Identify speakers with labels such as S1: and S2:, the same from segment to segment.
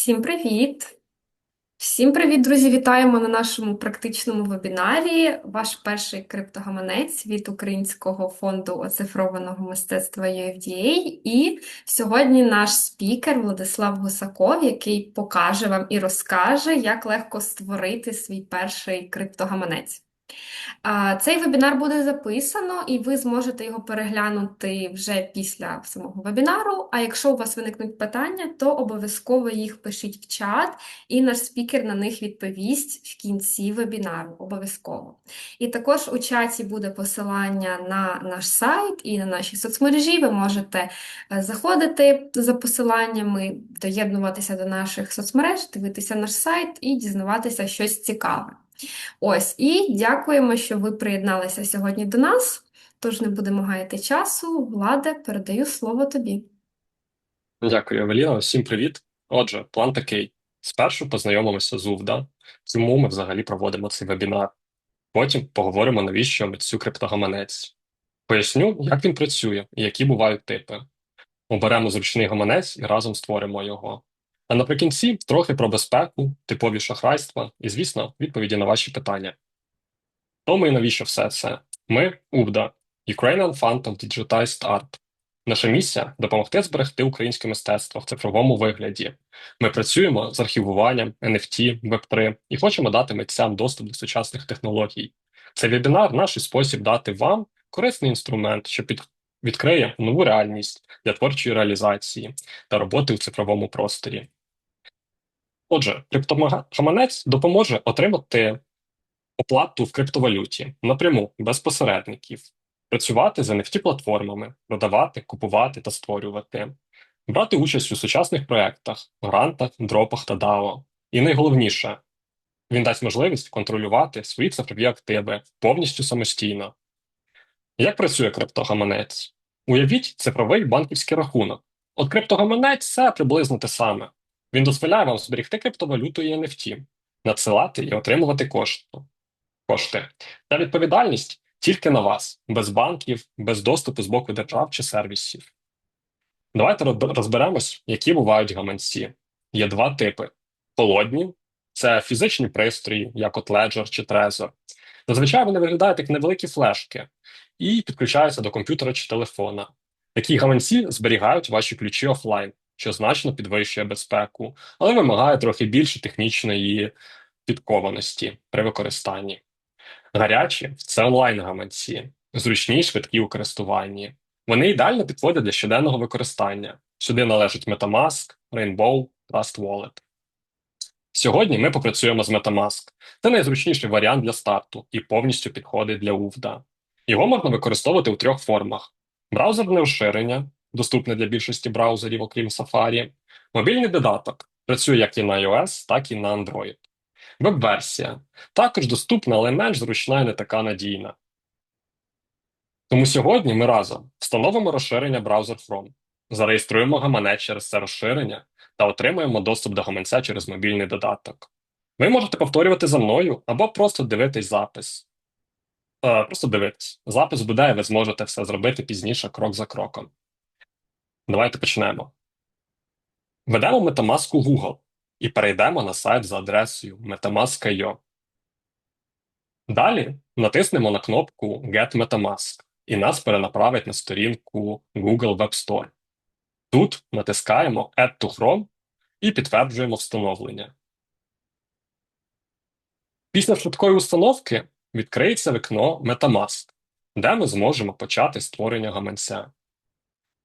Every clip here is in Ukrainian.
S1: Всім привіт! Всім привіт, друзі! Вітаємо на нашому практичному вебінарі. Ваш перший криптогаманець від Українського фонду оцифрованого мистецтва UFDA. І сьогодні наш спікер Владислав Гусаков, який покаже вам і розкаже, як легко створити свій перший криптогаманець. Цей вебінар буде записано, і ви зможете його переглянути вже після самого вебінару. А якщо у вас виникнуть питання, то обов'язково їх пишіть в чат, і наш спікер на них відповість в кінці вебінару. Обов'язково. І також у чаті буде посилання на наш сайт і на наші соцмережі. Ви можете е, заходити за посиланнями, доєднуватися до наших соцмереж, дивитися наш сайт і дізнаватися щось цікаве. Ось, і дякуємо, що ви приєдналися сьогодні до нас. Тож не будемо гаяти часу. Владе, передаю слово тобі.
S2: Дякую, Евеліна. Всім привіт. Отже, план такий: спершу познайомимося з УВДА, чому ми взагалі проводимо цей вебінар. Потім поговоримо, навіщо ми цю криптогаманець. Поясню, як він працює і які бувають типи. Оберемо зручний гаманець і разом створимо його. А наприкінці трохи про безпеку, типові шахрайства і, звісно, відповіді на ваші питання. Тому і навіщо все це? Ми УВДА, Ukrainian of Digitized Art. Наша місія допомогти зберегти українське мистецтво в цифровому вигляді. Ми працюємо з архівуванням, NFT, Web3 і хочемо дати митцям доступ до сучасних технологій. Цей вебінар наш спосіб дати вам корисний інструмент, що під... відкриє нову реальність для творчої реалізації та роботи у цифровому просторі. Отже, криптогаманець допоможе отримати оплату в криптовалюті напряму без посередників, працювати з NFT платформами, продавати, купувати та створювати, брати участь у сучасних проєктах, грантах, дропах та DAO. І найголовніше, він дасть можливість контролювати свої цифрові активи повністю самостійно. Як працює криптогаманець? Уявіть цифровий банківський рахунок. От криптогаманець це приблизно те саме. Він дозволяє вам зберегти криптовалюту і NFT, надсилати і отримувати кошти. Та відповідальність тільки на вас, без банків, без доступу з боку держав чи сервісів. Давайте розберемось, які бувають гаманці. Є два типи: холодні це фізичні пристрої, як от Ledger чи Trezor. Зазвичай вони виглядають як невеликі флешки і підключаються до комп'ютера чи телефона. Такі гаманці зберігають ваші ключі офлайн, що значно підвищує безпеку, але вимагає трохи більше технічної підкованості при використанні. Гарячі це онлайн-гаманці, зручні швидкі у користуванні. Вони ідеально підходять для щоденного використання. Сюди належать Metamask, Rainbow, Trust Wallet. Сьогодні ми попрацюємо з Metamask. Це найзручніший варіант для старту і повністю підходить для UVDA. Його можна використовувати у трьох формах: браузерне розширення, доступне для більшості браузерів, окрім Safari, мобільний додаток, працює як і на iOS, так і на Android. Веб-версія також доступна, але менш зручна і не така надійна. Тому сьогодні ми разом встановимо розширення браузер Chrome, зареєструємо гаманець через це розширення та отримуємо доступ до гаманця через мобільний додаток. Ви можете повторювати за мною або просто дивитись запис. Е, Просто дивитись. Запис буде, і ви зможете все зробити пізніше крок за кроком. Давайте почнемо. Ведемо Metamask у Google і перейдемо на сайт за адресою metamask.io. Далі натиснемо на кнопку Get Metamask і нас перенаправить на сторінку Google Web Store. Тут натискаємо Add to Chrome і підтверджуємо встановлення. Після швидкої установки відкриється вікно Metamask, де ми зможемо почати створення гаманця.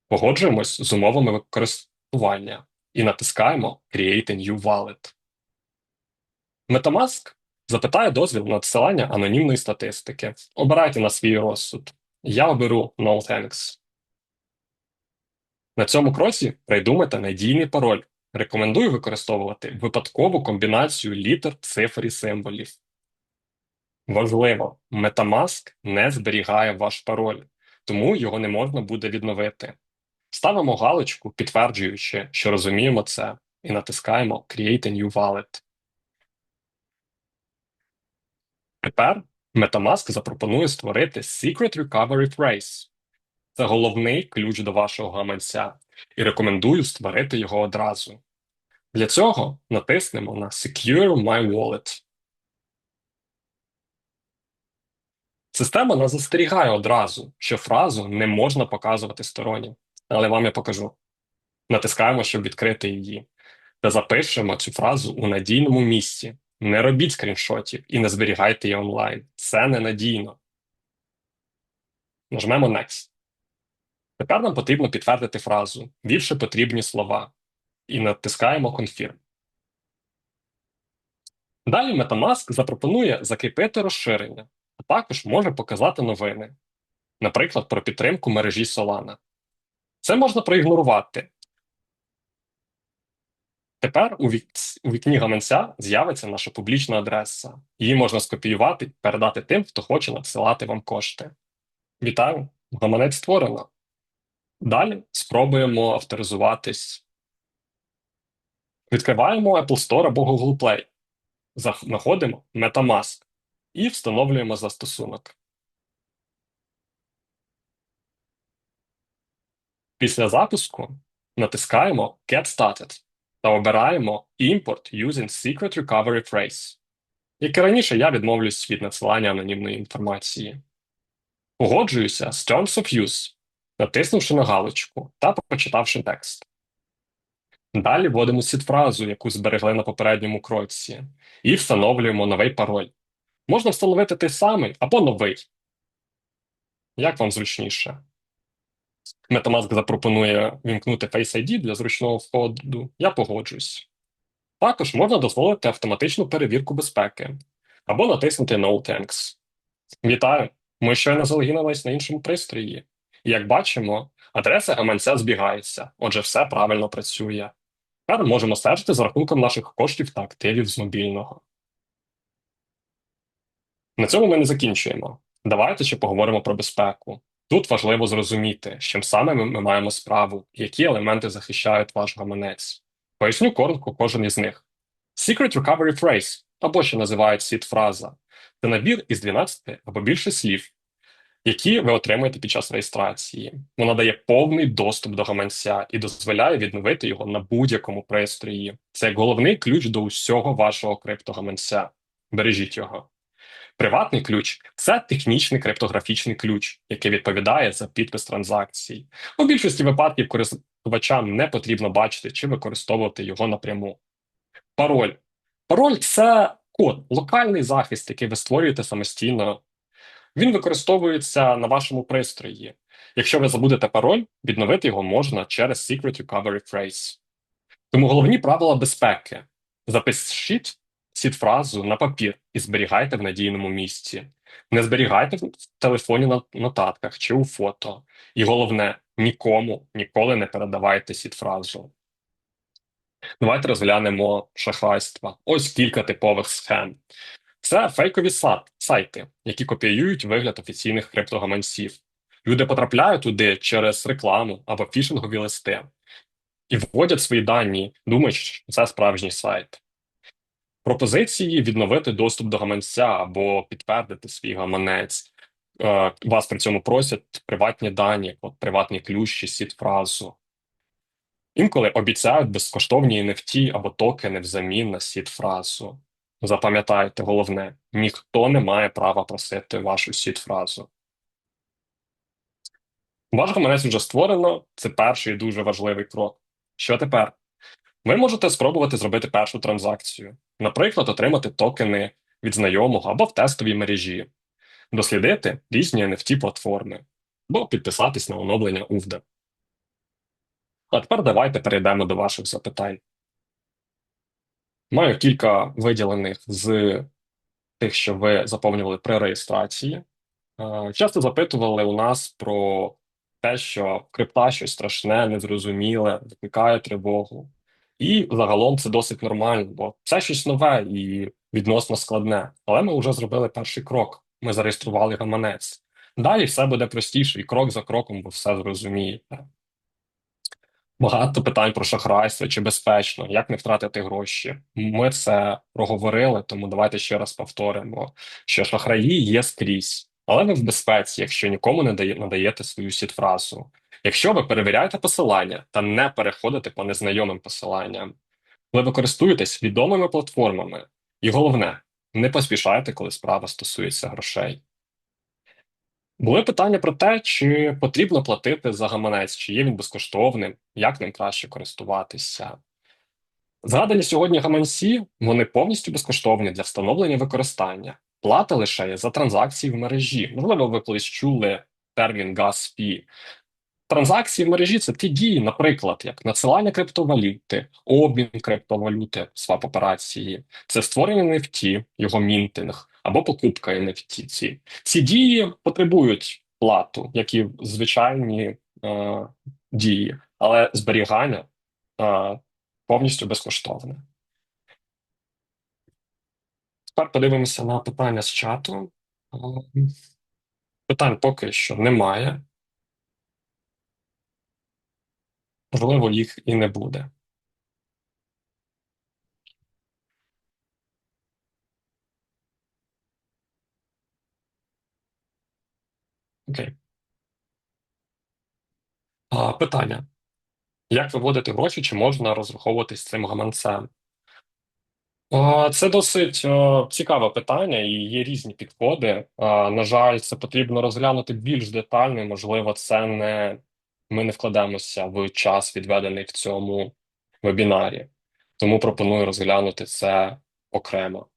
S2: Погоджуємось з умовами використання і натискаємо Create a New Wallet. Metamask запитає дозвіл на надсилання анонімної статистики. Обирайте на свій розсуд. Я оберу No Thanks. На цьому кроці придумайте надійний пароль. Рекомендую використовувати випадкову комбінацію літер, цифр і символів. Важливо, Metamask не зберігає ваш пароль, тому його не можна буде відновити. Ставимо галочку, підтверджуючи, що розуміємо це, і натискаємо Create a New Wallet. Тепер Metamask запропонує створити Secret Recovery Phrase. Це головний ключ до вашого гаманця, і рекомендую створити його одразу. Для цього натиснемо на Secure My Wallet. Система нас застерігає одразу, що фразу не можна показувати стороннім, але вам я покажу. Натискаємо, щоб відкрити її, та запишемо цю фразу у надійному місці. Не робіть скріншотів і не зберігайте її онлайн. Це ненадійно. Нажмемо Next. Тепер нам потрібно підтвердити фразу, ввівши потрібні слова, і натискаємо Confirm. Далі Metamask запропонує закріпити розширення, а також може показати новини, наприклад, про підтримку мережі Solana. Це можна проігнорувати. Тепер у, вік... у вікні гаманця з'явиться наша публічна адреса. Її можна скопіювати передати тим, хто хоче надсилати вам кошти. Вітаю! Гаманець створено. Далі спробуємо авторизуватись. Відкриваємо Apple Store або Google Play. Знаходимо Metamask і встановлюємо застосунок. Після запуску натискаємо Get Started та обираємо Import using Secret Recovery Phrase. Як і раніше, я відмовлюсь від надсилання анонімної інформації. Погоджуюся з Terms of Use, натиснувши на галочку та прочитавши текст. Далі вводимо сід-фразу, яку зберегли на попередньому кроці, і встановлюємо новий пароль. Можна встановити той самий або новий. Як вам зручніше? Metamask запропонує вімкнути Face ID для зручного входу. Я погоджуюсь. Також можна дозволити автоматичну перевірку безпеки або натиснути No Thanks. Вітаю! Ми щойно залогінились на іншому пристрої. Як бачимо, адреса гаманця збігається, отже, все правильно працює. Тепер можемо стежити за рахунком наших коштів та активів з мобільного. На цьому ми не закінчуємо. Давайте ще поговоримо про безпеку. Тут важливо зрозуміти, з чим саме ми, маємо справу, які елементи захищають ваш гаманець. Поясню коротко кожен із них. Secret Recovery Phrase, або ще називають сід-фраза, це набір із 12 або більше слів, які ви отримуєте під час реєстрації. Вона дає повний доступ до гаманця і дозволяє відновити його на будь-якому пристрої. Це головний ключ до усього вашого криптогаманця. Бережіть його. Приватний ключ це технічний криптографічний ключ, який відповідає за підпис транзакцій. У більшості випадків користувачам не потрібно бачити чи використовувати його напряму. Пароль. Пароль це код, локальний захист, який ви створюєте самостійно. Він використовується на вашому пристрої. Якщо ви забудете пароль, відновити його можна через Secret Recovery Phrase. Тому головні правила безпеки: запишіть сід-фразу на папір і зберігайте в надійному місці. Не зберігайте в телефоні на нотатках чи у фото. І головне, нікому ніколи не передавайте сід-фразу. Давайте розглянемо шахрайства. Ось кілька типових схем. Це фейкові сайти, які копіюють вигляд офіційних криптогаманців. Люди потрапляють туди через рекламу або фішингові листи і вводять свої дані, думаючи, що це справжній сайт. Пропозиції відновити доступ до гаманця або підтвердити свій гаманець. Е, Вас при цьому просять приватні дані, от приватний ключ чи сід-фразу. Інколи обіцяють безкоштовні NFT або токени взамін на сід-фразу. Запам'ятайте головне: ніхто не має права просити вашу сід-фразу. Ваш гаманець вже створено, це перший дуже важливий крок. Що тепер? Ви можете спробувати зробити першу транзакцію, наприклад, отримати токени від знайомого або в тестовій мережі, дослідити різні NFT платформи або підписатись на оновлення UVD. А тепер давайте перейдемо до ваших запитань. Маю кілька виділених з тих, що ви заповнювали при реєстрації. Е, Часто запитували у нас про те, що крипта щось страшне, незрозуміле, викликає тривогу. І загалом це досить нормально, бо це щось нове і відносно складне. Але ми вже зробили перший крок. Ми зареєстрували гаманець. Далі все буде простіше, і крок за кроком ви все зрозумієте. Багато питань про шахрайство чи безпечно, як не втратити гроші. Ми це проговорили, тому давайте ще раз повторимо, що шахраї є скрізь, але ви в безпеці, якщо нікому не дає, надаєте свою сід-фразу. Якщо ви перевіряєте посилання та не переходите по незнайомим посиланням, ви користуєтесь відомими платформами. І головне, не поспішайте, коли справа стосується грошей. Були питання про те, чи потрібно платити за гаманець, чи є він безкоштовним, як ним краще користуватися. Згадані сьогодні гаманці, вони повністю безкоштовні для встановлення використання. Плата лише є за транзакції в мережі. Можливо, ви колись чули термін gas fee. Транзакції в мережі це ті дії, наприклад, як надсилання криптовалюти, обмін криптовалюти, свап операції, це створення NFT, його мінтинг або покупка NFT. Ці, ці дії потребують плату, як і звичайні е, дії, але зберігання е, повністю безкоштовне. Тепер подивимося на питання з чату. Е, Питань поки що немає. Можливо, їх і не буде. Окей. А, питання. Як виводити гроші, чи можна розраховуватись цим гаманцем? Це досить е, цікаве питання, і є різні підходи. На жаль, це потрібно розглянути більш детально. і, Можливо, це не ми не вкладемося в час, відведений в цьому вебінарі. Тому пропоную розглянути це окремо.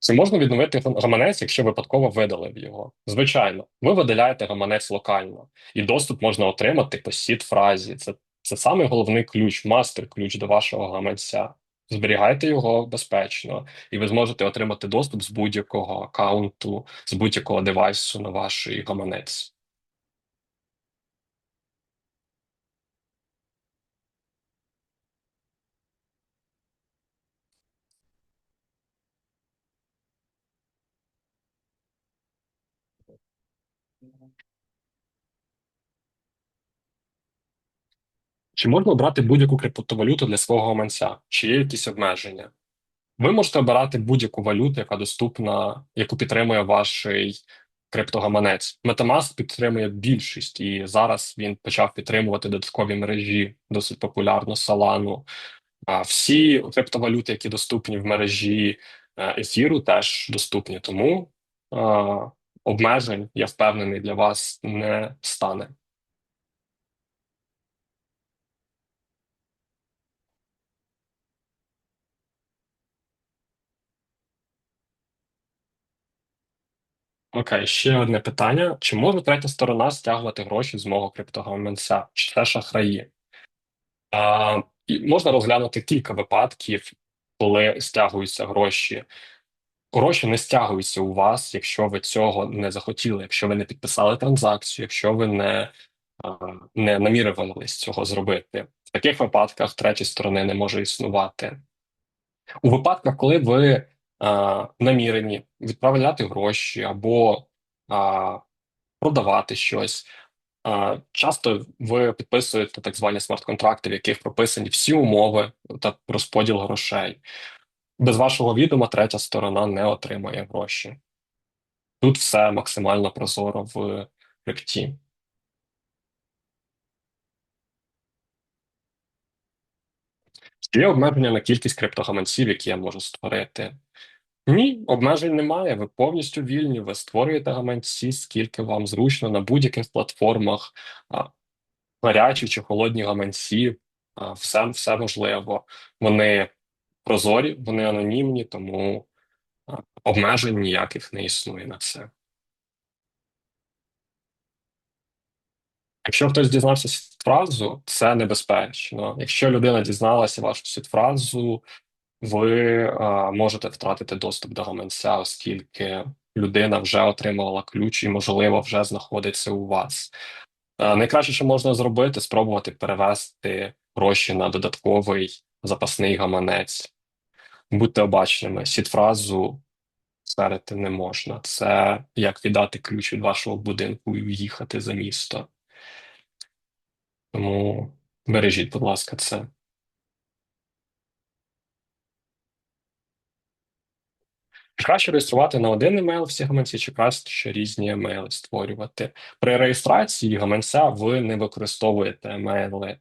S2: Чи можна відновити гаманець, якщо випадково видалив його? Звичайно, ви видаляєте гаманець локально, і доступ можна отримати по сід-фразі. Це, це самий головний ключ, мастер-ключ до вашого гаманця. Зберігайте його безпечно, і ви зможете отримати доступ з будь-якого аккаунту, з будь-якого девайсу на ваш гаманець. Чи можна обрати будь-яку криптовалюту для свого гаманця? Чи є якісь обмеження? Ви можете обирати будь-яку валюту, яка доступна, яку підтримує ваш криптогаманець. MetaMask підтримує більшість, і зараз він почав підтримувати додаткові мережі, досить популярно Solana. Всі криптовалюти, які доступні в мережі е, ефіру, теж доступні. Тому е, обмежень, я впевнений, для вас не стане. Окей, ще одне питання: чи може третя сторона стягувати гроші з мого криптогаманця? Чи це шахраї? А, можна розглянути кілька випадків, коли стягуються гроші. Гроші не стягуються у вас, якщо ви цього не захотіли, якщо ви не підписали транзакцію, якщо ви не, не намірювались цього зробити. В таких випадках третьої сторони не може існувати. У випадках, коли ви а, намірені відправляти гроші або а, продавати щось. А, Часто ви підписуєте так звані смарт-контракти, в яких прописані всі умови та розподіл грошей. Без вашого відома третя сторона не отримає гроші. Тут все максимально прозоро в крипті. Є обмеження на кількість криптогаманців, які я можу створити? Ні, обмежень немає. Ви повністю вільні. Ви створюєте гаманці, скільки вам зручно на будь-яких платформах, гарячі чи холодні гаманці. Все, все можливо. Вони прозорі, вони анонімні, тому обмежень ніяких не існує на це. Якщо хтось дізнався сітфразу, це небезпечно. Якщо людина дізналася вашу сітфразу, ви а, можете втратити доступ до гаманця, оскільки людина вже отримала ключ і, можливо, вже знаходиться у вас. А, найкраще, що можна зробити, спробувати перевести гроші на додатковий запасний гаманець. Будьте обачними, сітфразу сперти не можна. Це як віддати ключ від вашого будинку і уїхати за місто. Тому бережіть, будь ласка, це. Краще реєструвати на один емейл всі гаманці, чи краще різні емейли створювати. При реєстрації гаманця ви не використовуєте емейли.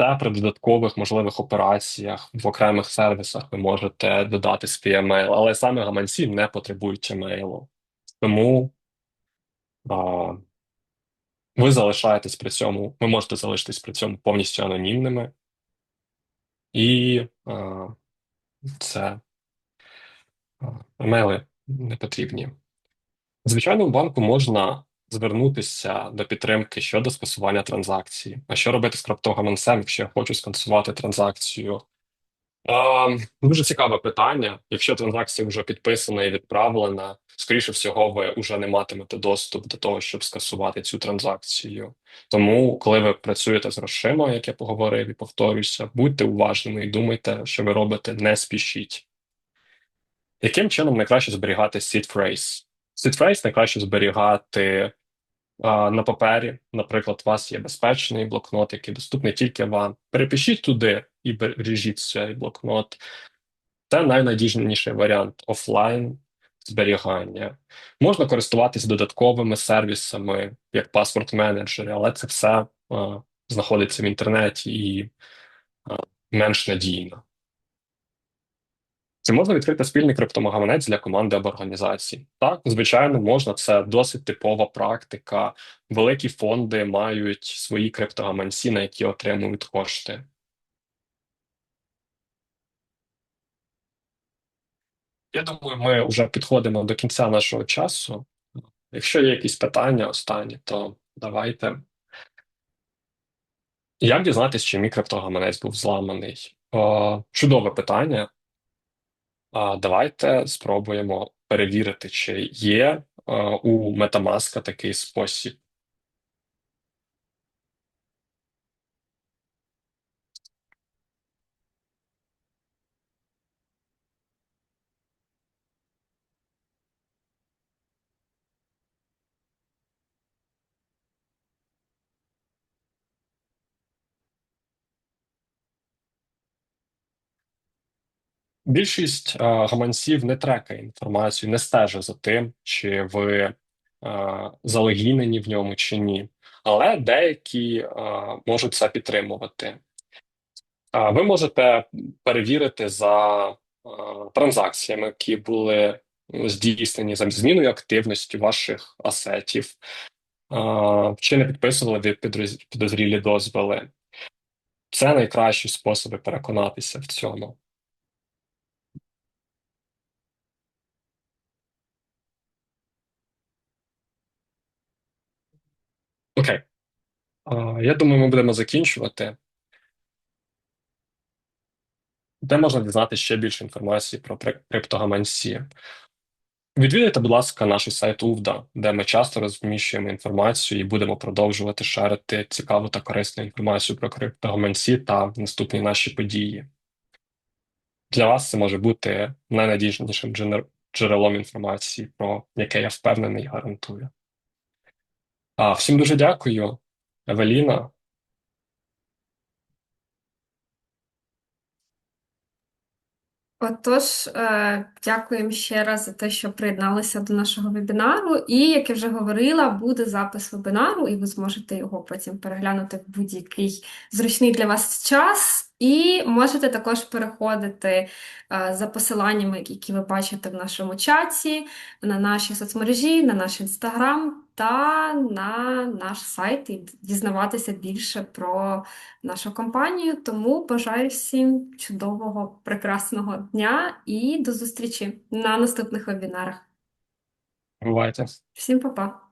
S2: Та при додаткових можливих операціях в окремих сервісах ви можете додати свій емейл, але саме гаманці не потребують емейлу. Тому а, ви залишаєтесь при цьому, ви можете залишитись при цьому повністю анонімними, і а, це емейли не потрібні. Звичайно, В банку можна звернутися до підтримки щодо скасування транзакції. А що робити з криптогаманцем, якщо я хочу скасувати транзакцію? А, дуже цікаве питання. Якщо транзакція вже підписана і відправлена, скоріше всього, ви вже не матимете доступ до того, щоб скасувати цю транзакцію. Тому, коли ви працюєте з грошима, як я поговорив і повторюся, будьте уважними і думайте, що ви робите, не спішіть. Яким чином найкраще зберігати seed phrase? Seed phrase найкраще зберігати на папері. Наприклад, у вас є безпечний блокнот, який доступний тільки вам. Перепишіть туди і бережіть цей блокнот. Це найнадіжніший варіант офлайн зберігання. Можна користуватись додатковими сервісами, як паспорт менеджери, але це все а, знаходиться в інтернеті і а, менш надійно. Чи можна відкрити спільний криптомагаванець для команди або організації? Так, звичайно, можна. Це досить типова практика. Великі фонди мають свої криптогаманці, на які отримують кошти. Я думаю, ми вже підходимо до кінця нашого часу. Якщо є якісь питання останні, то давайте. Як дізнатися, чи мій криптогаманець був зламаний? О, чудове питання. А, Давайте спробуємо перевірити, чи є у MetaMask такий спосіб. Більшість а, гаманців не трекає інформацію, не стежить за тим, чи ви а, залогінені в ньому чи ні. Але деякі можуть це підтримувати. Ви можете перевірити за транзакціями, які були здійснені за зміною активності ваших асетів, чи не підписували ви підозрілі дозволи. Це найкращі способи переконатися в цьому. Окей. А, Я думаю, ми будемо закінчувати. Де можна дізнати ще більше інформації про криптогаманці? Відвідайте, будь ласка, наш сайт УВДА, де ми часто розміщуємо інформацію і будемо продовжувати шарити цікаву та корисну інформацію про криптогаманці та наступні наші події. Для вас це може бути найнадіжнішим джерелом інформації, про яке я впевнений і гарантую. А, всім дуже дякую, Евеліна.
S1: Отож, е, дякуємо ще раз за те, що приєдналися до нашого вебінару. І, як я вже говорила, буде запис вебінару, і ви зможете його потім переглянути в будь-який зручний для вас час. І можете також переходити е, за посиланнями, які ви бачите в нашому чаті, на наші соцмережі, на наш інстаграм та на наш сайт і дізнаватися більше про нашу компанію. Тому бажаю всім чудового, прекрасного дня і до зустрічі на наступних вебінарах.
S2: Бувайте.
S1: Всім па-па!